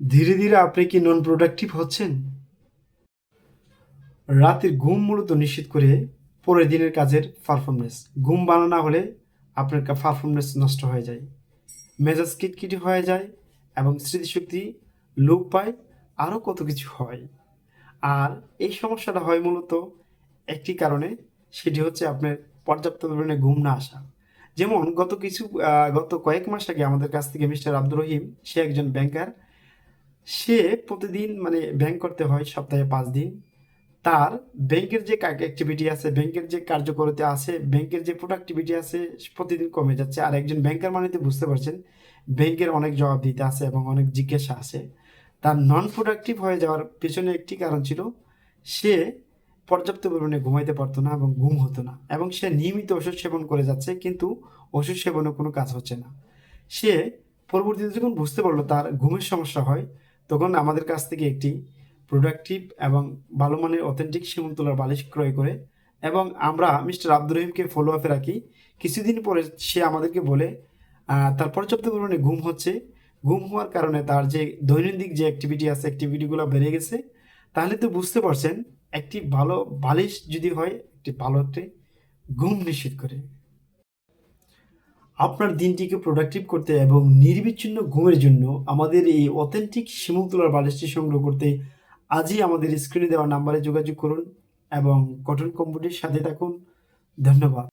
ধীরে ধীরে আপনি কি নন প্রোডাক্টিভ হচ্ছেন? রাতের ঘুম মূলত নিশ্চিত করে পরের দিনের কাজের পারফরমেন্স ঘুম ভালো না হলে আপনার পারফরমেন্স নষ্ট হয়ে যায়। মেজাজ কিটকিটি হয়ে যায় এবং স্মৃতিশক্তি লোপ পায়, আরও কত কিছু হয়। আর এই সমস্যাটা হয় মূলত একটি কারণে, সেটি হচ্ছে আপনার পর্যাপ্ত পরিমাণে ঘুম না আসা। যেমন গত কিছু গত কয়েক মাস আগে আমাদের কাছ থেকে মিস্টার আব্দুর রহিম, সে একজন ব্যাংকার সে প্রতিদিন মানে ব্যাংক করতে হয় সপ্তাহে পাঁচ দিন। তার ব্যাংকের যে অ্যাক্টিভিটি আছে ব্যাংকের যে কার্যকরিতা আছে ব্যাংকের যে প্রোডাক্টিভিটি আছে প্রতিদিন কমে যাচ্ছে। আর একজন ব্যাংকার মানে বুঝতে পারছেন ব্যাংকের অনেক জবাব দিতে আছে এবং অনেক জিজ্ঞাসা আছে। তার নন প্রোডাক্টিভ হয়ে যাওয়ার পেছনে একটি কারণ ছিল, সে পর্যাপ্ত পরিমাণে ঘুমাইতে পারতো না এবং ঘুম হতো না এবং সে নিয়মিত ওষুধ সেবন করে যাচ্ছে, কিন্তু ওষুধ সেবনে কোনো কাজ হচ্ছে না। সে পরবর্তীতে যখন বুঝতে পারল তার ঘুমের সমস্যা হয় তখন আমাদের কাছ থেকে একটি প্রোডাক্টিভ এবং ভালো মানের অথেন্টিক শিমুলতলার বালিশ ক্রয় করে এবং আমরা মিস্টার আব্দুর রহিমকে ফলো আপে রাখি। কিছুদিন পরে সে আমাদেরকে বলে তার পর্যাপ্ত পরিমাণে ঘুম হচ্ছে। ঘুম হওয়ার কারণে তার যে দৈনন্দিন যে অ্যাক্টিভিটি আছে অ্যাক্টিভিটিগুলো বেড়ে গেছে। তাহলে তো বুঝতে পারছেন, একটি ভালো বালিশ যদি হয়, একটি ভালো একটি ঘুম নিশ্চিত করে। আপনার দিনটিকে প্রোডাক্টিভ করতে এবং নির্বিচ্ছিন্ন ঘুমের জন্য আমাদের এই অথেন্টিক শিমুলতলার বালিশটি সংগ্রহ করতে আজই আমাদের স্ক্রিনে দেওয়া নাম্বারে যোগাযোগ করুন এবং কটন কম্পিউটির সাথে থাকুন। ধন্যবাদ।